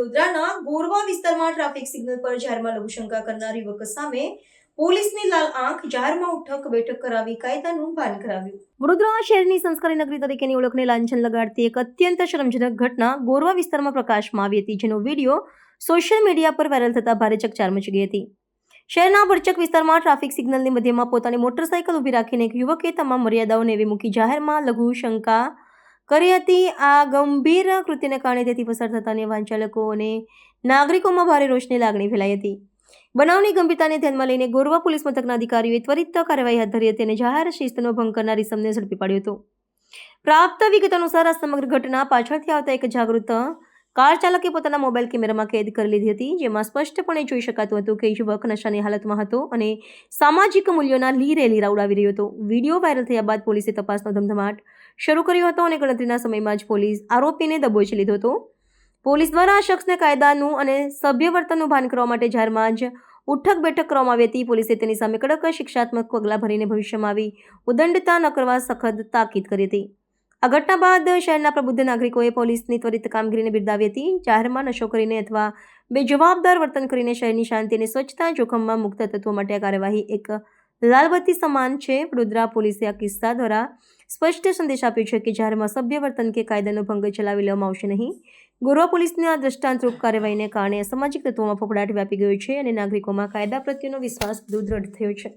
વડોદરાના ગોરવા વિસ્તારમાં traffic signal પર જાહેરમાં લઘુશંકા કરનાર યુવક સામે પોલીસની લાલ આંખ જાહેરમાં ઉઠક બેઠક કરાવી કાયદાનું ભાન કરાવ્યું. વડોદરા શહેરની સંસ્કારી નગરી તરીકેની ઓળખને લાંછન લગાડતી એક અત્યંત શરમજનક ઘટના ગોરવા વિસ્તારમાં પ્રકાશમાં આવી હતી, જેનો વીડિયો સોશિયલ મીડિયા પર વાયરલ થતા ભારે ચકચાર મચી ગઈ હતી. શહેરના ભરચક વિસ્તારમાં ટ્રાફિક સિગ્નલની મધ્યમાં પોતાની મોટરસાયકલ ઊભી રાખીને એક યુવકે તમામ મર્યાદાઓને એવી મૂકી જાહેરમાં લઘુ શંકા કરી હતી. આ ગંભીર કૃત્યને કારણે તેથી પસાર થતા અન્ય વાહન અને નાગરિકોમાં ભારે રોષની લાગણી ફેલાઈ હતી. બનાવની ગંભીરતાને ધ્યાનમાં લઈને ગોરવા પોલીસ મથકના અધિકારીઓએ ત્વરિત કાર્યવાહી હાથ ધરી હતી અને જાહેર શિસ્તનો ભંગ કરનાર ઇસમને ઝડપી પાડ્યો હતો. પ્રાપ્ત વિગત અનુસાર આ સમગ્ર ઘટના પાછળથી આવતા એક જાગૃત કાર ચાલકે પોતાના મોબાઈલ કેમેરામાં કેદ કરી લીધી હતી, જેમાં સ્પષ્ટપણે જોઈ શકાતું હતું કે યુવક નશાની હાલતમાં હતો અને સામાજિક મૂલ્યોના લીરે લીરા ઉડાવી રહ્યો હતો. વીડિયો વાયરલ થયા બાદ પોલીસે તપાસનો ધમધમાટ શરૂ કર્યો હતો અને ગણતરીના સમયમાં જ પોલીસ આરોપીને દબોચી લીધો હતો. પોલીસ દ્વારા આ શખ્સને કાયદાનું અને સભ્ય વર્તનનું ભાન કરવા માટે જાહેરમાં જ ઉઠક બેઠક કરવામાં આવી હતી. પોલીસે તેની સામે કડક શિક્ષાત્મક પગલાં ભરીને ભવિષ્યમાં આવી ઉદંડતા ન કરવા સખત તાકીદ કરી હતી. આ ઘટના બાદ શહેરના પ્રબુદ્ધ નાગરિકોએ પોલીસની ત્વરિત કામગીરીને બિરદાવી હતી. જાહેરમાં નશો કરીને અથવા બેજવાબદાર વર્તન કરીને શહેરની શાંતિ અને સ્વચ્છતા જોખમમાં મુક્ત તત્વો માટે આ કાર્યવાહી એક લાલબત્તી સમાન છે. વડોદરા પોલીસે આ કિસ્સા દ્વારા સ્પષ્ટ સંદેશ આપ્યો છે કે જાહેરમાં સભ્ય વર્તન કે કાયદાનો ભંગ ચલાવી લેવામાં આવશે નહીં. ગોરવા પોલીસની આ દ્રષ્ટાંતરૂપ કાર્યવાહીને કારણે સામાજિક તત્વોમાં ફફડાટ વ્યાપી ગયો છે અને નાગરિકોમાં કાયદા પ્રત્યેનો વિશ્વાસ વધુ થયો છે.